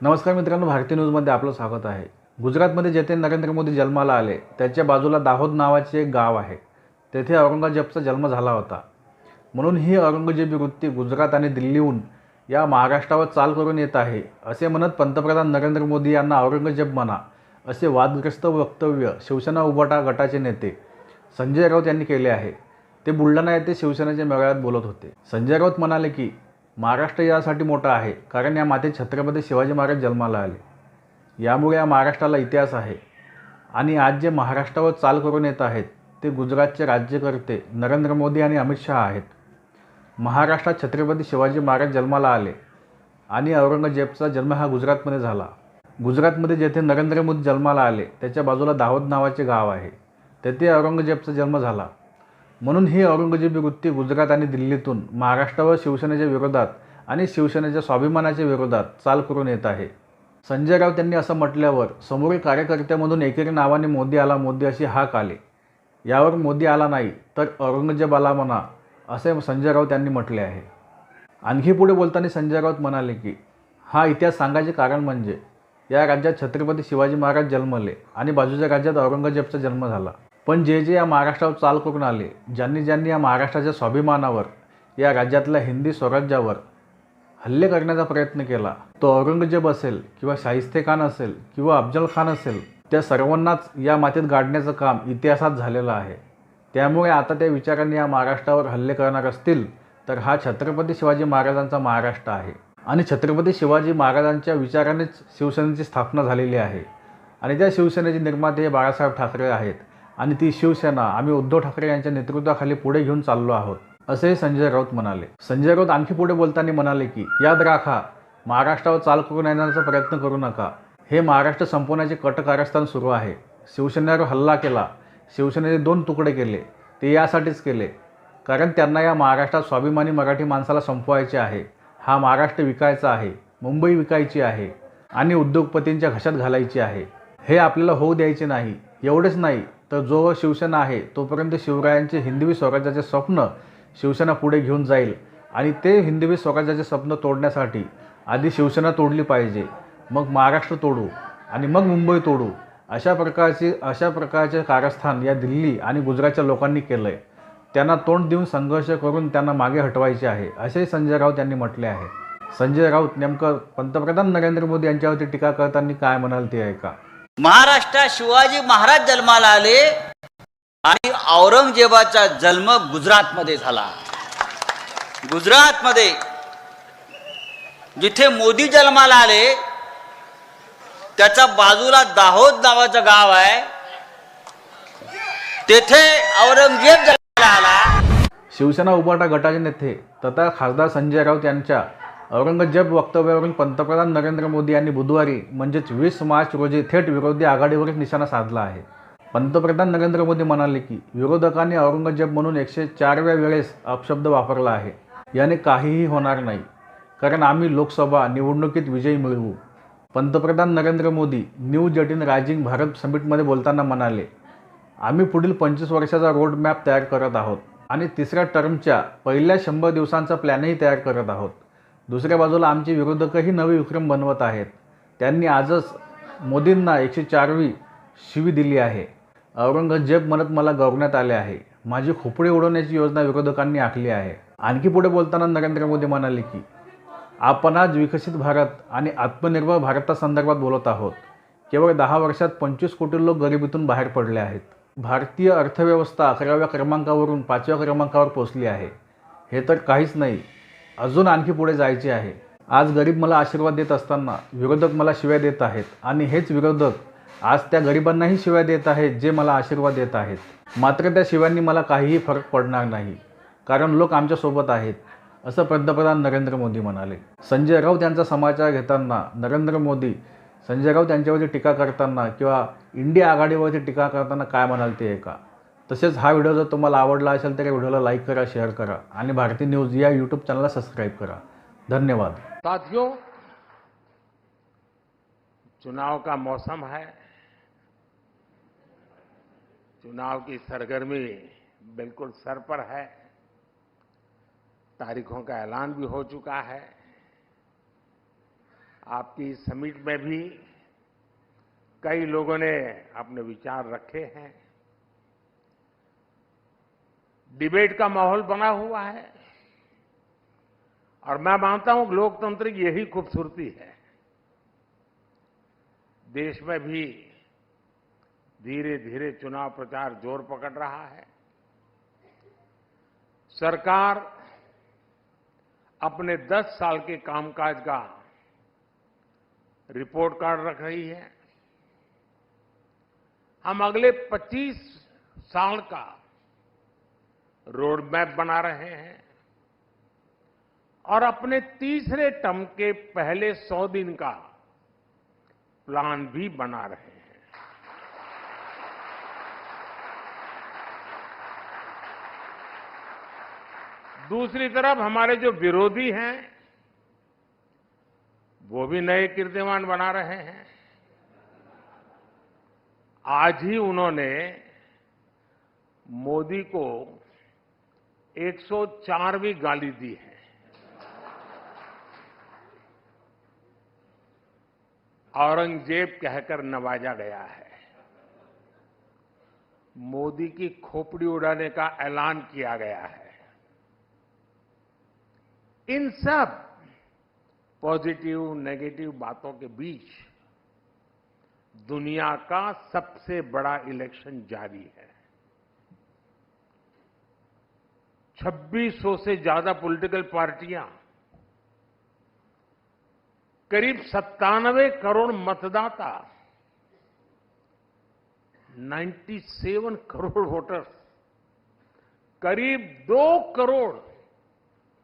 नमस्कार मित्रांनो भारतीय न्यूजमध्ये आपलं स्वागत आहे. गुजरातमध्ये जेथे नरेंद्र मोदी जन्माला आले त्याच्या बाजूला दाहोद नावाचे एक गाव आहे. तेथे औरंगजेबचा जन्म झाला होता. म्हणून ही औरंगजेबी वृत्ती गुजरात आणि दिल्लीहून या महाराष्ट्रावर चाल करून येत आहे असे म्हणत पंतप्रधान नरेंद्र मोदी यांना औरंगजेब म्हणा असे वादग्रस्त वक्तव्य शिवसेना उभाटा गटाचे नेते संजय राऊत यांनी केले आहे. ते बुलढाणा येथे शिवसेनेच्या मेळाव्यात बोलत होते. संजय राऊत म्हणाले की महाराष्ट्र यासाठी मोठा आहे कारण या मातेत छत्रपती शिवाजी महाराज जन्माला आले. यामुळे या महाराष्ट्राला इतिहास आहे. आणि आज जे महाराष्ट्रावर चाल करून येत आहेत ते गुजरातचे राज्यकर्ते नरेंद्र मोदी आणि अमित शहा आहेत. महाराष्ट्रात छत्रपती शिवाजी महाराज जन्माला आले आणि औरंगजेबचा जन्म हा गुजरातमध्ये झाला. गुजरातमध्ये जेथे नरेंद्र मोदी जन्माला आले त्याच्या बाजूला दाहोद नावाचे गाव आहे. तेथे औरंगजेबचा जन्म झाला. म्हणून ही औरंगजेबी वृत्ती गुजरात आणि दिल्लीतून महाराष्ट्रावर शिवसेनेच्या विरोधात आणि शिवसेनेच्या स्वाभिमानाच्या विरोधात चाल करून येत आहे. संजय राऊत यांनी असं म्हटल्यावर समोरील कार्यकर्त्यामधून एकेरी नावाने मोदी आला मोदी अशी हाक आले. यावर मोदी आला नाही तर औरंगजेब आला म्हणा असे संजय राऊत यांनी म्हटले आहे. आणखी पुढे बोलताना संजय राऊत म्हणाले की हा इतिहास सांगायचे कारण म्हणजे या राज्यात छत्रपती शिवाजी महाराज जन्मले आणि बाजूच्या राज्यात औरंगजेबचा जन्म झाला. पण जे जे या महाराष्ट्रावर चाल करून आले ज्यांनी ज्यांनी या महाराष्ट्राच्या स्वाभिमानावर या राज्यातल्या हिंदी स्वराज्यावर हल्ले करण्याचा प्रयत्न केला तो औरंगजेब असेल किंवा शाहिस्ते खान असेल किंवा अफजल खान असेल त्या सर्वांनाच या मातीत गाडण्याचं काम इतिहासात झालेलं आहे. त्यामुळे आता त्या विचारांनी या महाराष्ट्रावर हल्ले करणार असतील तर हा छत्रपती शिवाजी महाराजांचा महाराष्ट्र आहे. आणि छत्रपती शिवाजी महाराजांच्या विचारानेच शिवसेनेची स्थापना झालेली आहे. आणि त्या शिवसेनेचे निर्माते हे बाळासाहेब ठाकरे आहेत. आणि ती शिवसेना आम्ही उद्धव ठाकरे यांच्या नेतृत्वाखाली पुढे घेऊन चाललो आहोत असे संजय राऊत म्हणाले. संजय राऊत आणखी पुढे बोलताना म्हणाले की याद राखा महाराष्ट्रावर चाल करून येण्याचा प्रयत्न करू नका. हे महाराष्ट्र संपवण्याचे कट कारस्थान सुरू आहे. शिवसेनेवर हल्ला केला. शिवसेनेचे दोन तुकडे केले. ते यासाठीच केले. कारण त्यांना या महाराष्ट्रात स्वाभिमानी मराठी माणसाला संपवायचे आहे. हा महाराष्ट्र विकायचा आहे. मुंबई विकायची आहे. आणि उद्योगपतींच्या घशात घालायची आहे. हे आपल्याला होऊ द्यायचे नाही. एवढेच नाही. तर जो शिवसेना आहे तोपर्यंत शिवरायांचे हिंदवी स्वराज्याचे स्वप्न शिवसेना पुढे घेऊन जाईल आणि ते हिंदवी स्वराज्याचे स्वप्न तोडण्यासाठी आधी शिवसेना तोडली पाहिजे मग महाराष्ट्र तोडू आणि मग मुंबई तोडू. अशा प्रकारची अशा प्रकारचे कारस्थान या दिल्ली आणि गुजरातच्या लोकांनी केलं आहे त्यांना तोंड देऊन संघर्ष करून त्यांना मागे हटवायचे आहे असेही संजय राऊत यांनी म्हटले आहे. संजय राऊत नेमकं पंतप्रधान नरेंद्र मोदी यांच्यावरती टीका करताना काय म्हणाल ते ऐका. महाराष्ट्रात शिवाजी महाराज जन्माला आले आणि औरंगजेबाचा जन्म गुजरातमध्ये झाला. गुजरातमध्ये जिथे मोदी जन्माला आले त्याच्या बाजूला दाहोद नावाचं गाव आहे. तेथे औरंगजेब जन्माला आला. शिवसेना उभाटा गटाचे नेते तथा खासदार संजय राऊत यांच्या औरंगजेब वक्तव्यावरून पंतप्रधान नरेंद्र मोदी यांनी बुधवारी म्हणजेच वीस मार्च रोजी थेट विरोधी आघाडीवरच निशाणा साधला आहे. पंतप्रधान नरेंद्र मोदी म्हणाले की विरोधकांनी औरंगजेब म्हणून एकशे चारव्या वेळेस अपशब्द वापरला आहे. याने काहीही होणार नाही. कारण आम्ही लोकसभा निवडणुकीत विजयी मिळवू. पंतप्रधान नरेंद्र मोदी न्यू जटीन रायझिंग भारत समिटमध्ये बोलताना म्हणाले आम्ही पुढील पंचवीस वर्षाचा रोड मॅप तयार करत आहोत आणि तिसऱ्या टर्मच्या पहिल्या शंभर दिवसांचा प्लॅनही तयार करत आहोत. दुसऱ्या बाजूला आमचे विरोधकही नवे विक्रम बनवत आहेत. त्यांनी आजच मोदींना एकशे चारवी शिवी दिली आहे. औरंगजेब म्हणत मला गौरवण्यात आले आहे. माझी खोपडी उडवण्याची योजना विरोधकांनी आखली आहे. आणखी पुढे बोलताना नरेंद्र मोदी म्हणाले की आपण आज विकसित भारत आणि आत्मनिर्भर भारतासंदर्भात बोलत आहोत. केवळ दहा वर्षात पंचवीस कोटी लोक गरिबीतून बाहेर पडले आहेत. भारतीय अर्थव्यवस्था अकराव्या क्रमांकावरून पाचव्या क्रमांकावर पोचली आहे. हे तर काहीच नाही अजून आणखी पुढे जायचे आहे. आज गरीब मला आशीर्वाद देत असताना विरोधक मला शिव्या देत आहेत आणि हेच विरोधक आज त्या गरिबांनाही शिव्या देत आहेत जे मला आशीर्वाद देत आहेत. मात्र त्या शिव्यांनी मला काहीही फरक पडणार नाही. कारण लोक आमच्यासोबत आहेत असं पंतप्रधान नरेंद्र मोदी म्हणाले. संजय राऊत यांचा समाचार घेताना नरेंद्र मोदी संजय राऊत यांच्यावरती टीका करताना किंवा इंडिया आघाडीवरती टीका करताना काय म्हणाल ते एका तसेच हा व्हिडिओ जर तुम्हाला आवडला असेल तर या व्हिडिओला करा, शेअर करा आणि भारतीय न्यूज़ या यूट्यूब चॅनलला सबस्क्राईब करा. धन्यवाद. साथियों, चुनाव का मौसम है। चुनाव की सरगर्मी बिल्कुल सर पर है। तारीखों का ऐलान भी हो चुका है। आपकी समिट में भी कई लोगों ने अपने विचार रखे हैं। डिबेट का माहौल बना हुआ है। और मैं मानता हूँ लोकतंत्र की यही खूबसूरती है। देश में भी धीरे धीरे चुनाव प्रचार ज़ोर पकड़ रहा है। सरकार अपने 10 साल के कामकाज का रिपोर्ट कार्ड रख रही है। हम अगले 25 साल का रोड मैप बना रहे हैं और अपने तीसरे टर्म के पहले सौ दिन का प्लान भी बना रहे हैं। दूसरी तरफ़ हमारे जो विरोधी हैं, वो भी नए कीर्तिमान बना रहे हैं। आज ही उन्होंने मोदी को 104वीं गाली दी है। औरंगज़ेब कहकर नवाजा गया है। मोदी की खोपड़ी उड़ाने का ऐलान किया गया है। इन सब पॉजिटिव, नेगेटिव बातों के बीच दुनिया का सबसे बड़ा इलेक्शन जारी है। 2600 से ज़्यादा पॉलिटिकल पार्टियाँ, करीब सत्तानवे करोड़ मतदाता 97 करोड़ वोटर्स, करीब दो करोड़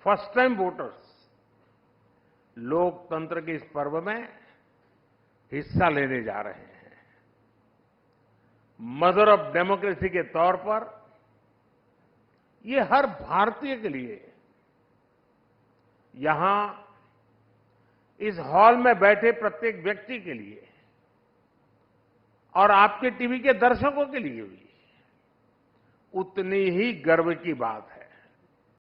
फ़र्स्ट टाइम वोटर्स। लोकतंत्र के इस पर्व में हिस्सा लेने जा रहे हैं। मदर ऑफ़ डेमोक्रेसी के तौर पर ये हर भारतीय के लिए। यहाँ इस हॉल में बैठे प्रत्येक व्यक्ति के लिए और आपके टीवी के दर्शकों के लिए भी उतनी ही गर्व की बात है।